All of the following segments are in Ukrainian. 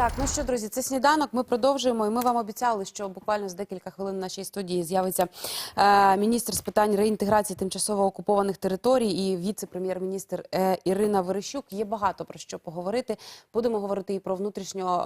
Так, ну що, друзі, це сніданок. Ми продовжуємо. І ми вам обіцяли, що буквально з декілька хвилин в нашій студії з'явиться е, міністр з питань реінтеграції тимчасово окупованих територій і віце-прем'єр-міністр е, Ірина Верещук. Є багато про що поговорити. Будемо говорити і про внутрішньо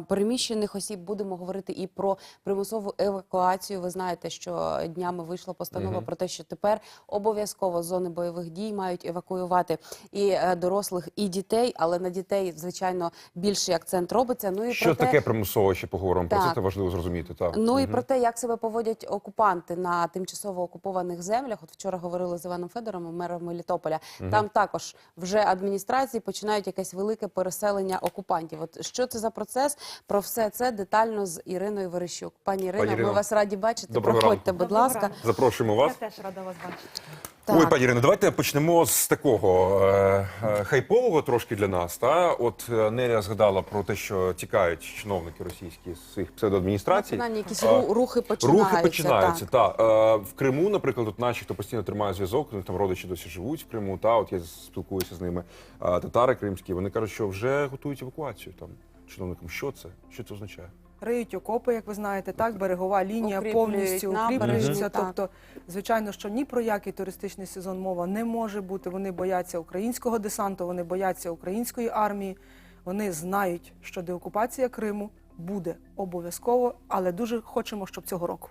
е, переміщених осіб. Будемо говорити і про примусову евакуацію. Ви знаєте, що днями вийшла постанова про те, що тепер обов'язково з зони бойових дій мають евакуювати і е, дорослих, і дітей, але на дітей, звичайно, більший акцент робиться. Ну і Що про те, таке примусово ще поговоримо? Про це це важливо зрозуміти. Так. Ну і про те, як себе поводять окупанти на тимчасово окупованих землях. От вчора говорили з Іваном Федором, мером Мелітополя. Там також вже адміністрації починають якесь велике переселення окупантів. От що це за процес? Про все це детально з Іриною Верещук. Пані Ірино, Пані Ірино, ми вас раді бачити. доброго Проходьте, ранку. будь Доброго ласка. ранку. Запрошуємо вас. Я теж рада вас бачити. Так. Ой, пані Ірино, давайте почнемо з такого е, е, хайпового трошки для нас. Та от е, Неля згадала про те, що тікають чиновники російські з своїх псевдоадміністрацій. Принаймні, якісь ру- рухи починаються. Рухи починаються. Так. Та е, в Криму, наприклад, от наші, хто постійно тримає зв'язок, у них там родичі досі живуть в Криму. Та от я спілкуюся з ними. е, татари кримські. Вони кажуть, що вже готують евакуацію там чиновникам. Що це? Що це означає? Риють окопи, як ви знаєте, так берегова лінія Укріплюють повністю набережні, укріплюється. так. Тобто, звичайно, що ні про який туристичний сезон мова не може бути. Вони бояться українського десанту, вони бояться української армії. Вони знають, що деокупація Криму буде обов'язково, але дуже хочемо, щоб цього року.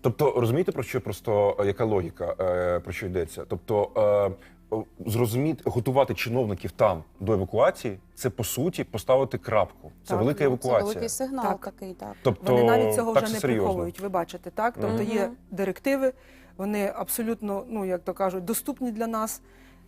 Тобто розумієте про що просто яка логіка е, про що йдеться? Тобто е, зрозуміти, готувати чиновників там до евакуації, це по суті поставити крапку. Це Так, велика евакуація. Це великий сигнал Так. такий, так. Тобто Вони навіть цього так вже не серйозно. приховують. Ви бачите, так? Тобто є директиви, вони абсолютно, ну як то кажуть, доступні для нас.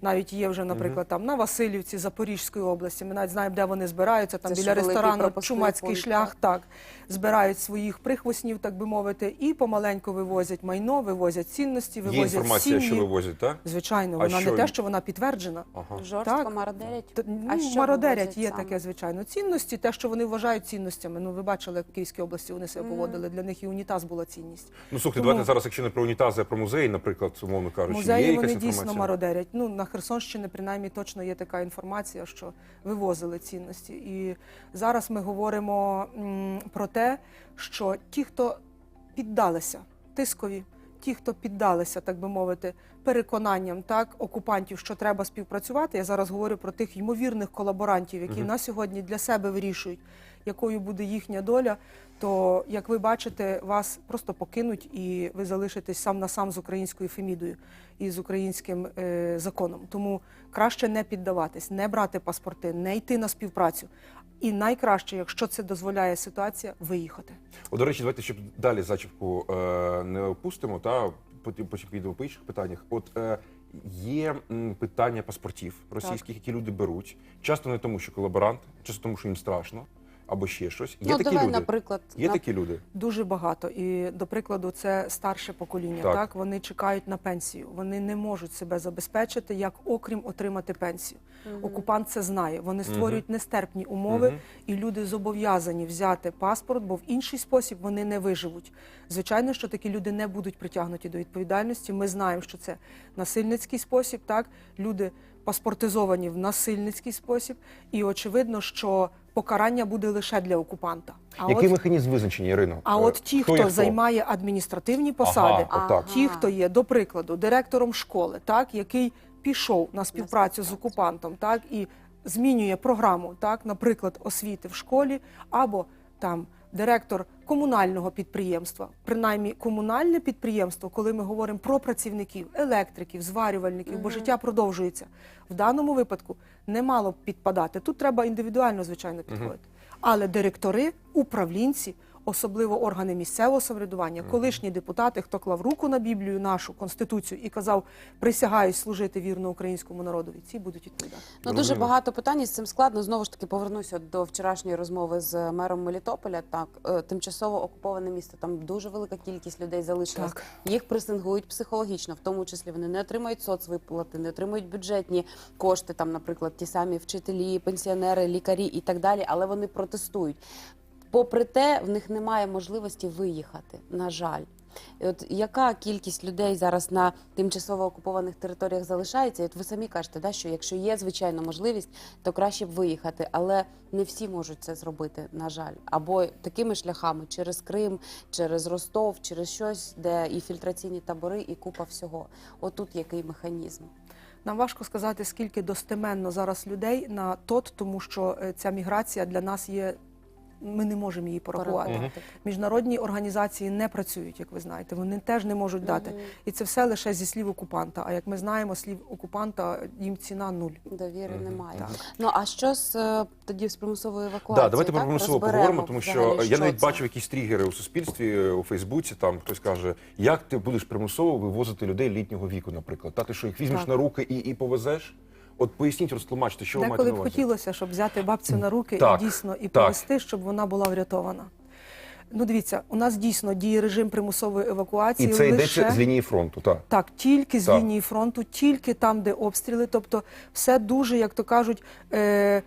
Навіть є вже, наприклад, там на Васильівці Запорізької області. Ми навіть знаємо, де вони збираються. Там Це біля ж великий ресторану пропускний Чумацький пункт, шлях. Так збирають своїх прихвостнів, так би мовити, і помаленьку вивозять майно, вивозять цінності, Є вивозять інформація, сім'ї. що вивозять, так? Звичайно, А вона що не те, що вона підтверджена. Ага. Жорстко Так. мародерять. Т- А ну, що мародерять вивозять є саме? таке, звичайно. Цінності, те, що вони вважають цінностями. Ну, ви бачили, як в Київській області вони себе поводили. Для них і унітаз була цінність. Ну слухайте, Тому- давайте зараз, якщо не про унітази, а про музеї, наприклад, умовно кажучи, є Музеї якась вони інформація? дійсно мародерять. Ну на Херсонщині принаймні точно є така інформація, що вивозили цінності. І зараз ми говоримо про те, що ті, хто піддалися тискові, ті, хто піддалися, так би мовити, переконанням так окупантів, що треба співпрацювати. Я зараз говорю про тих ймовірних колаборантів, які на сьогодні для себе вирішують, якою буде їхня доля. То, як ви бачите, вас просто покинуть і ви залишитесь сам на сам з українською фемідою і з українським е, законом. Тому краще не піддаватись, не брати паспорти, не йти на співпрацю. І найкраще, якщо це дозволяє ситуація, виїхати. О, до речі, давайте щоб далі зачіпку е, не опустимо, та потім потім підемо по інших питаннях. От е, є м, питання паспортів російських, які люди беруть. Часто не тому, що колаборант, часто тому, що їм страшно, або ще щось. Є ну, такі давай, люди. наприклад, Є на- такі люди. Дуже багато. І, до прикладу, це старше покоління. Так. Так. вони чекають на пенсію. Вони не можуть себе забезпечити, як окрім отримати пенсію. Окупант це знає. Вони створюють нестерпні умови, Мгм. і люди зобов'язані взяти паспорт, бо в інший спосіб вони не виживуть. Звичайно, що такі люди не будуть притягнуті до відповідальності. Ми знаємо, що це насильницький спосіб. Так, люди паспортизовані в насильницький спосіб, і очевидно, що покарання буде лише для окупанта. А Який от механізм визначення, Ірино? а Е, от ті, хто, є займає адміністративні посади, Ага, отак. ті, хто є, до прикладу, директором школи, так, який пішов на співпрацю з окупантом, так, і змінює програму, так, наприклад, освіти в школі, або там директор комунального підприємства, принаймні комунальне підприємство, коли ми говоримо про працівників, електриків, зварювальників, бо життя продовжується. В даному випадку не мало б підпадати. Тут треба індивідуально, звичайно, підходити. Але директори, управлінці, особливо органи місцевого самоврядування, колишні депутати, хто клав руку на Біблію, нашу конституцію і казав, присягаюсь служити вірно українському народові, ці будуть відповідати. Ну, дуже багато питань і з цим складно. Знову ж таки повернуся до вчорашньої розмови з мером Мелітополя. Так, е, тимчасово окуповане місто. Там дуже велика кількість людей залишилась. Так. Їх пресингують психологічно, в тому числі вони не отримують соцвиплати, не отримують бюджетні кошти. Там, наприклад, ті самі вчителі, пенсіонери, лікарі і так далі. Але вони протестують. Попри те, в них немає можливості виїхати. На жаль. І От яка кількість людей зараз на тимчасово окупованих територіях залишається? І От ви самі кажете, да, що якщо є звичайно можливість, то краще б виїхати, але не всі можуть це зробити, на жаль, або такими шляхами через Крим, через Ростов, через щось, де і фільтраційні табори, і купа всього. Отут який механізм? Нам важко сказати, скільки достеменно зараз людей на тот, тому що е, ця міграція для нас є. Ми не можемо її порахувати. Порахувати. Міжнародні організації не працюють, як ви знаєте. Вони теж не можуть дати. І це все лише зі слів окупанта. А як ми знаємо, слів окупанта їм ціна нуль. Довіри немає. Так. Ну а що з е, тоді з примусовою евакуацією? Да, давайте про примусово поговоримо, тому що взагалі, я навіть це. бачив якісь тригери у суспільстві у Фейсбуці. Там хтось каже, як ти будеш примусово вивозити людей літнього віку, наприклад. Та ти що їх візьмеш Так. на руки і, і повезеш? От поясніть, розтлумачте, що ви маєте Деколи на б хотілося, щоб взяти бабцю на руки Так, і дійсно і повести, щоб вона була врятована. Ну, дивіться, у нас дійсно діє режим примусової евакуації. І це лише... йдеться з лінії фронту. Так. Так, тільки з Так. лінії фронту, тільки там, де обстріли. Тобто, все дуже, як то кажуть, е-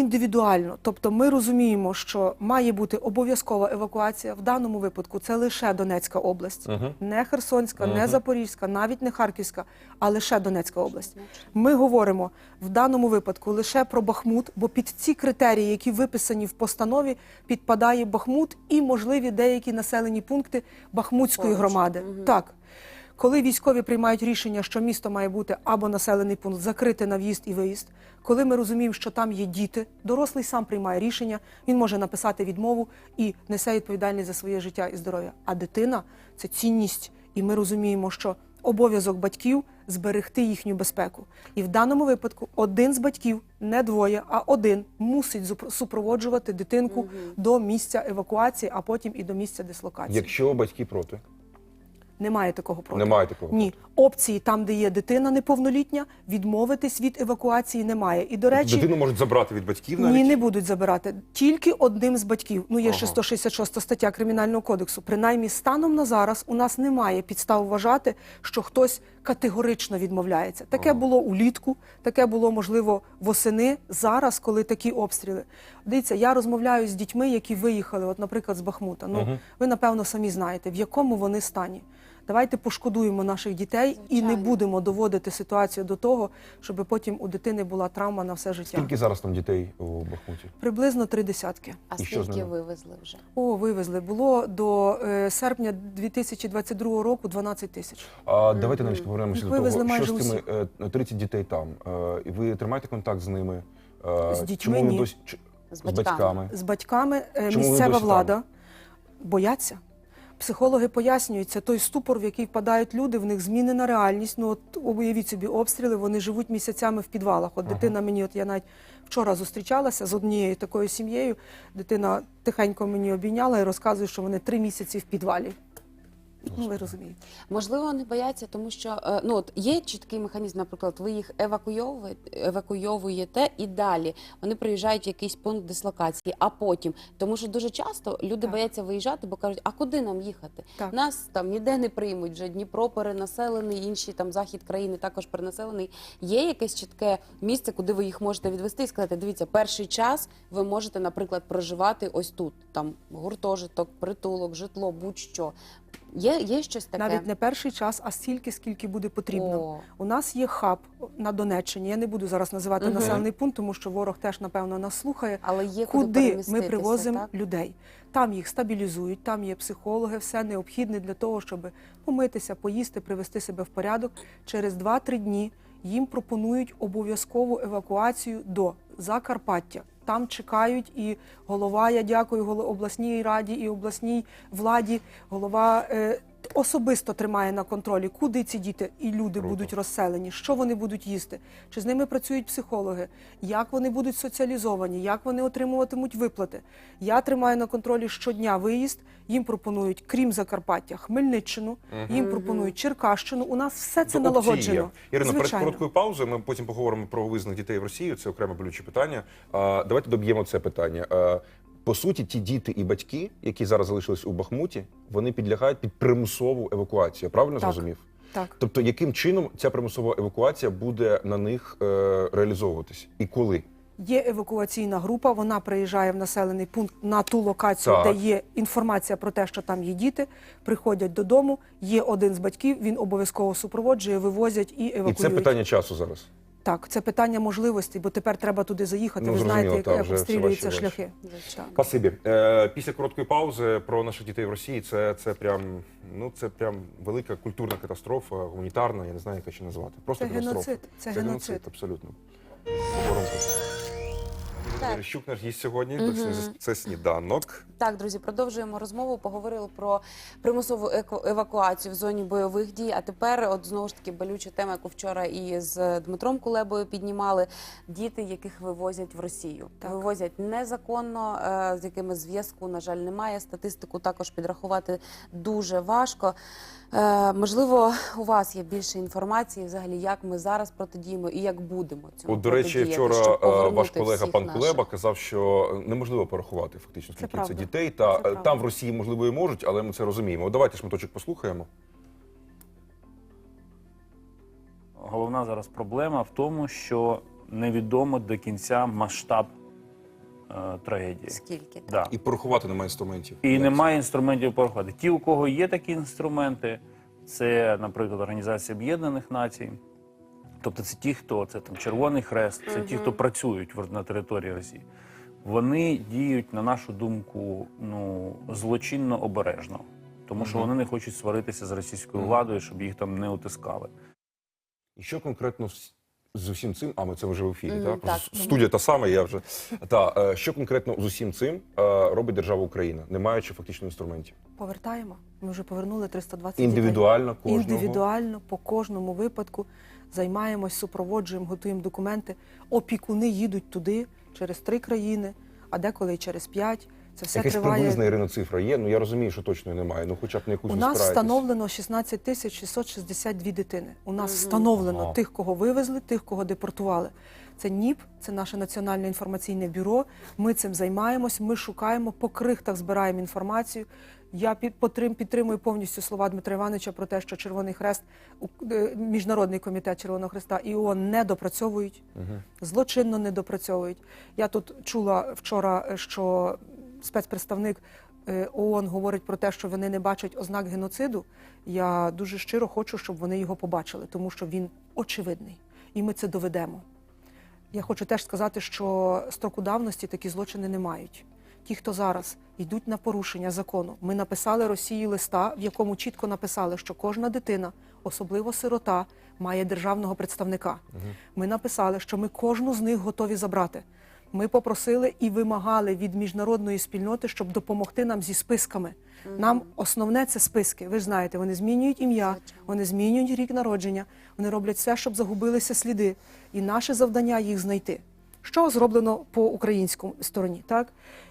індивідуально. Тобто, ми розуміємо, що має бути обов'язкова евакуація. В даному випадку це лише Донецька область, Мгм. не Херсонська, не Запорізька, навіть не Харківська, а лише Донецька область. Ми говоримо в даному випадку лише про Бахмут, бо під ці критерії, які виписані в постанові, підпадає Бахмут і можливі деякі населені пункти Бахмутської громади. Мгм. Так. Коли військові приймають рішення, що місто має бути або населений пункт закрити на в'їзд і виїзд, коли ми розуміємо, що там є діти, дорослий сам приймає рішення, він може написати відмову і несе відповідальність за своє життя і здоров'я. А дитина це цінність, і ми розуміємо, що обов'язок батьків зберегти їхню безпеку. І в даному випадку один з батьків, не двоє, а один мусить супроводжувати дитинку до місця евакуації, а потім і до місця дислокації. Якщо батьки проти, Немає такого проти. немає такого. Ні, опції там, де є дитина неповнолітня, відмовитись від евакуації немає. І до речі, Дитину можуть забрати від батьків навіть. ні, не будуть забирати тільки одним з батьків. Ну є ще Ага. 166 стаття кримінального кодексу. Принаймні, станом на зараз у нас немає підстав вважати, що хтось категорично відмовляється. Таке Ага. було улітку, таке було можливо восени. Зараз, коли такі обстріли. Дивіться, я розмовляю з дітьми, які виїхали, от, наприклад, з Бахмута. Ну Мгм. ви напевно самі знаєте, в якому вони стані. Давайте пошкодуємо наших дітей і не будемо доводити ситуацію до того, щоб потім у дитини була травма на все життя. Скільки зараз там дітей у Бахмуті? Приблизно три десятки. А І скільки вивезли вже? О, вивезли. Було до е, серпня 2022 року 12 тисяч. А давайте навіть повернемося до вивезли того, що майже з тими е, 30 дітей там. Е, і Ви тримаєте контакт з ними? Е, З дітьми Чому ні. досі ч- З з батьками. батьками? З батьками е, Чому місцева досі там? влада бояться. Психологи пояснюють, це той ступор, в який впадають люди, в них змінена реальність. Ну от уявіть собі обстріли, вони живуть місяцями в підвалах. От дитина мені, от я навіть вчора зустрічалася з однією такою сім'єю. Дитина тихенько мені обійняла і розказує, що вони три місяці в підвалі. Ну, ви розумієте. Можливо, вони бояться, тому що е, ну от є чіткий механізм, наприклад, ви їх евакуйовуєте, евакуйовуєте і далі вони приїжджають в якийсь пункт дислокації, а потім, тому що дуже часто люди Так. бояться виїжджати, бо кажуть, а куди нам їхати? Так. Нас там ніде не приймуть. Вже Дніпро перенаселений, інші там захід країни також перенаселений. Є якесь чітке місце, куди ви їх можете відвести і сказати, дивіться, перший час ви можете, наприклад, проживати ось тут, там гуртожиток, притулок, житло, будь-що. Є, є щось таке? Навіть не перший час, а стільки, скільки буде потрібно. О. У нас є хаб на Донеччині. Я не буду зараз називати Мгм. населений пункт, тому що ворог теж напевно нас слухає. Але є куди, Куди ми привозимо так? людей? Там їх стабілізують, там є психологи, все необхідне для того, щоб помитися, поїсти, привести себе в порядок. Через 2-3 дні їм пропонують обов'язкову евакуацію до Закарпаття. Там чекають і голова, я дякую обласній раді і обласній владі. Голова е, особисто тримає на контролі, куди ці діти і люди Круто. будуть розселені, що вони будуть їсти, чи з ними працюють психологи, як вони будуть соціалізовані, як вони отримуватимуть виплати. Я тримаю на контролі щодня виїзд. Їм пропонують, крім Закарпаття, Хмельниччину, їм пропонують Черкащину. У нас все це Тобто налагоджено. є. Ірино, перед короткою паузою ми потім поговоримо про визнаних дітей в Росію. Це окреме болюче питання. А, давайте доб'ємо це питання. А, по суті, ті діти і батьки, які зараз залишились у Бахмуті, вони підлягають під примусову евакуацію. Я правильно Так. зрозумів? Так. Тобто, яким чином ця примусова евакуація буде на них е, реалізовуватись і коли? Є евакуаційна група, вона приїжджає в населений пункт на ту локацію, Так. де є інформація про те, що там є діти. Приходять додому. Є один з батьків, він обов'язково супроводжує, вивозять і І це питання часу зараз. Так, це питання можливості, бо тепер треба туди заїхати. Ну, Ви знаєте, як, як обстрілюються шляхи. Спасибі. Е, після короткої паузи про наших дітей в Росії це, це прям ну це прям велика культурна катастрофа, гуманітарна, я не знаю, як це ще назвати. Просто Це геноцид, це геноцид. абсолютно. Про Щук наш гість сьогодні. Це- Це сніданок. Так, друзі, продовжуємо розмову. Поговорили про примусову еко- евакуацію в зоні бойових дій. А тепер, от знову ж таки, болюча тема, яку вчора і з Дмитром Кулебою піднімали. Діти, яких вивозять в Росію, Так. вивозять незаконно, е, з якими зв'язку, на жаль, немає. Статистику також підрахувати дуже важко. Е, Можливо, у вас є більше інформації, взагалі, як ми зараз протидіємо і як будемо цьому От, до речі, вчора щоб е, повернути ваш колега пан наших. Кулеба казав, що неможливо порахувати фактично скільки це, правда. дітей. Та Це там в Росії можливо і можуть, але ми це розуміємо. От Давайте шматочок послухаємо. Головна зараз проблема в тому, що невідомо до кінця масштаб е, трагедії. Скільки? так? Да. І порахувати немає інструментів. І Як немає інструментів порахувати. Ті, у кого є такі інструменти, це, наприклад, Організація Об'єднаних Націй. Тобто це ті, хто це там Червоний Хрест, це ті, хто працюють в- на території Росії. Вони діють, на нашу думку, ну злочинно обережно, тому що вони не хочуть сваритися з російською владою, щоб їх там не утискали. І що конкретно з- усім цим? А ми це вже в ефірі, Мгм, так? так. Студія та сама, я вже та е, що конкретно з усім цим е, робить держава Україна, не маючи фактично інструментів Повертаємо. Ми вже повернули 320 дітей. індивідуально кожного. Індивідуально по кожному випадку займаємось, супроводжуємо, готуємо документи. Опікуни їдуть туди через три країни, а деколи й через п'ять. Це все Якась триває. приблизна Ірина цифра є. Ну я розумію, що точно немає. Ну хоча б на якусь У нас встановлено 16 тисяч 662 дитини. У нас встановлено Ага. тих, кого вивезли, тих, кого депортували. Це НІП, це наше національне інформаційне бюро. Ми цим займаємось. Ми шукаємо по крихтах, збираємо інформацію. Я підтримую повністю слова Дмитра Івановича про те, що Червоний Хрест, е, міжнародний комітет Червоного Хреста і ООН не допрацьовують, злочинно не допрацьовують. Я тут чула вчора, е, що спецпредставник е, ООН говорить про те, що вони не бачать ознак геноциду. Я дуже щиро хочу, щоб вони його побачили, тому що він очевидний, і ми це доведемо. Я хочу теж сказати, що строку давності такі злочини не мають. Ті, хто зараз йдуть на порушення закону, ми написали Росії листа, в якому чітко написали, що кожна дитина, особливо сирота, має державного представника. Ми написали, що ми кожну з них готові забрати. Ми попросили і вимагали від міжнародної спільноти, щоб допомогти нам зі списками. Нам основне це списки. Ви ж знаєте, вони змінюють ім'я, вони змінюють рік народження, вони роблять все, щоб загубилися сліди. І наше завдання їх знайти. Що зроблено по українському стороні? Так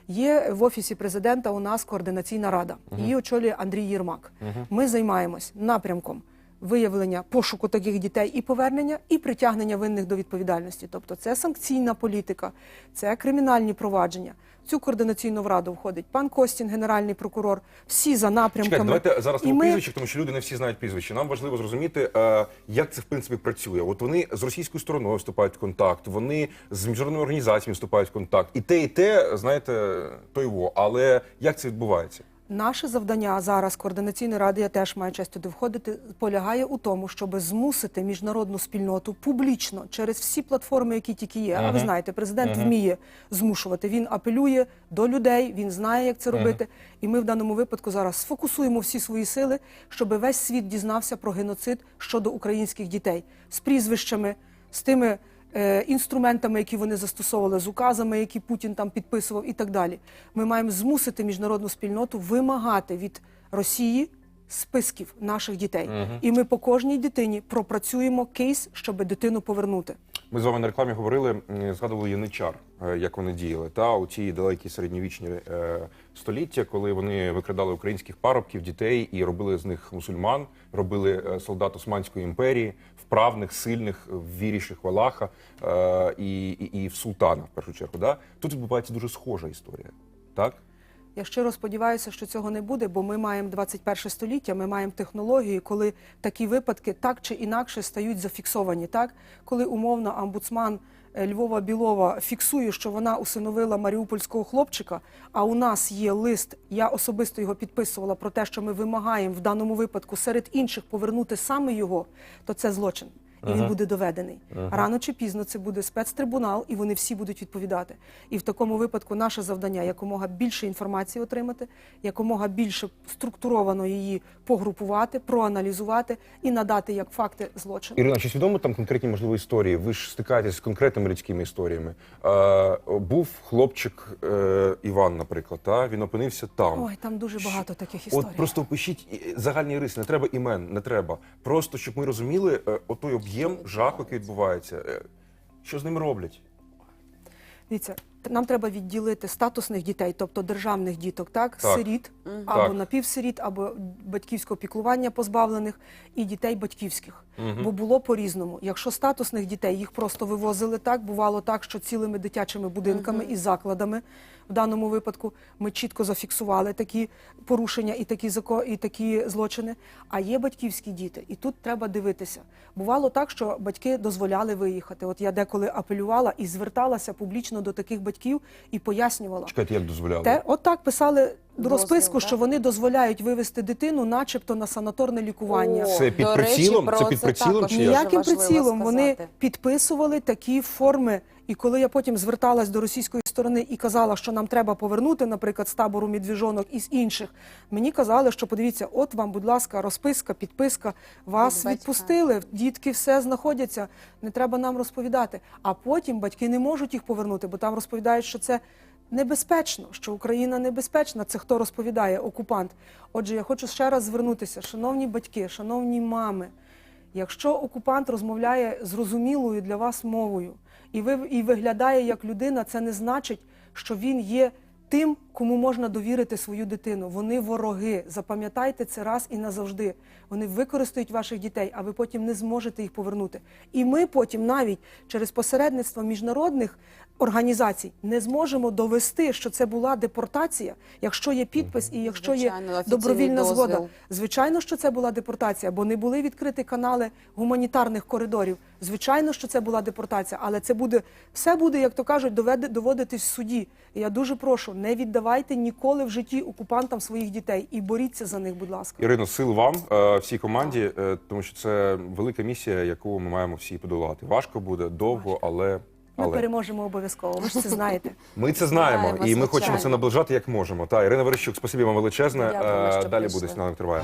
є в офісі президента у нас координаційна рада. Її очолює Андрій Єрмак. Ми займаємось напрямком виявлення пошуку таких дітей і повернення, і притягнення винних до відповідальності. Тобто це санкційна політика, це кримінальні провадження. Цю координаційну раду входить пан Костін, генеральний прокурор. Всі за напрямками. Чекайте, давайте зараз про ми- прізвище, тому що люди не всі знають прізвище. Нам важливо зрозуміти, е, як це в принципі працює. От вони з російською стороною вступають в контакт, вони з міжнародними організаціями вступають в контакт. І те, і те, знаєте, то його. Але як це відбувається? Наше завдання зараз координаційної ради, я теж маю честь туди входити, полягає у тому, щоб змусити міжнародну спільноту публічно через всі платформи, які тільки є. А ви знаєте, президент вміє змушувати. Він апелює до людей, він знає, як це робити. І ми в даному випадку зараз сфокусуємо всі свої сили, щоб весь світ дізнався про геноцид щодо українських дітей з прізвищами, з тими інструментами, які вони застосовували, з указами, які Путін там підписував, і так далі. Ми маємо змусити міжнародну спільноту вимагати від Росії списків наших дітей. І ми по кожній дитині пропрацюємо кейс, щоб дитину повернути. Ми з вами на рекламі говорили, згадували яничар, е, як вони діяли. Та у ті далекі середньовічні е, століття, коли вони викрадали українських парубків, дітей і робили з них мусульман, робили е, солдат Османської імперії, вправних, сильних, в віріших в Аллаха е, і, і, і в султана, в першу чергу. Да? Тут відбувається дуже схожа історія. Так? Я щиро сподіваюся, що цього не буде, бо ми маємо 21 століття, ми маємо технології, коли такі випадки так чи інакше стають зафіксовані. Так, коли умовно омбудсман е, Львова Білова фіксує, що вона усиновила маріупольського хлопчика, а у нас є лист, я особисто його підписувала про те, що ми вимагаємо в даному випадку серед інших повернути саме його, то це злочин. І він буде доведений. Рано чи пізно це буде спецтрибунал, і вони всі будуть відповідати. І в такому випадку наше завдання якомога більше інформації отримати, якомога більше структуровано її погрупувати, проаналізувати і надати як факти злочину. Ірина, чи свідомо там конкретні можливі історії? Ви ж стикаєтесь з конкретними людськими історіями. Е, був хлопчик е, Іван, наприклад, та він опинився там. Ой, там дуже багато таких історій. От просто опишіть і- загальні риси, не треба імен, не треба. Просто щоб ми розуміли е, отой об'єм жаху, який відбувається. Е, Що з ним роблять? Дивіться, нам треба відділити статусних дітей, тобто державних діток, так, Так. сиріт або Так. напівсиріт, або батьківського піклування позбавлених, і дітей батьківських. Бо було по-різному. Якщо статусних дітей їх просто вивозили так, бувало так, що цілими дитячими будинками і закладами в даному випадку ми чітко зафіксували такі порушення і такі зако- і такі злочини. А є батьківські діти, і тут треба дивитися. Бувало так, що батьки дозволяли виїхати. От я деколи апелювала і зверталася публічно до таких батьків і пояснювала. Чекайте, як дозволяли? Те, от так писали розписку, що вони дозволяють вивезти дитину, начебто на санаторне лікування. Це під до речі, прицілом? про Це під прицілом також чи як? Ніяким важливо прицілом вони сказати. підписували такі форми. І коли я потім зверталась до російської сторони і казала, що нам треба повернути, наприклад, з табору медвіжонок і з інших, мені казали, що подивіться, от вам, будь ласка, розписка, підписка, вас Від батька. відпустили, дітки все знаходяться, не треба нам розповідати. А потім батьки не можуть їх повернути, бо там розповідають, що це небезпечно, що Україна небезпечна. Це хто розповідає, окупант. Отже, я хочу ще раз звернутися, шановні батьки, шановні мами. Якщо окупант розмовляє зрозумілою для вас мовою і ви і виглядає як людина, це не значить, що він є тим, кому можна довірити свою дитину. Вони вороги. Запам'ятайте це раз і назавжди. Вони використають ваших дітей, а ви потім не зможете їх повернути. І ми потім навіть через посередництво міжнародних організацій не зможемо довести, що це була депортація, якщо є підпис і якщо є добровільна дозвіл. згода. Звичайно, що це була депортація, бо не були відкриті канали гуманітарних коридорів. Звичайно, що це була депортація, але це буде все буде, як то кажуть, доведе доводитись в суді. І я дуже прошу, не віддавайте ніколи в житті окупантам своїх дітей і боріться за них, будь ласка. Ірино, сил вам, е, всій команді, е, тому що це велика місія, яку ми маємо всі подолати. Важко буде, довго, але. Ми але. переможемо обов'язково. Ви ж це знаєте. Ми це знаємо, Знаємо, і ми хочемо це наближати як можемо. Та Ірина Верещук, спасибі вам величезне. Дякуємо, Е, Далі прийшли. буде сніданок триває.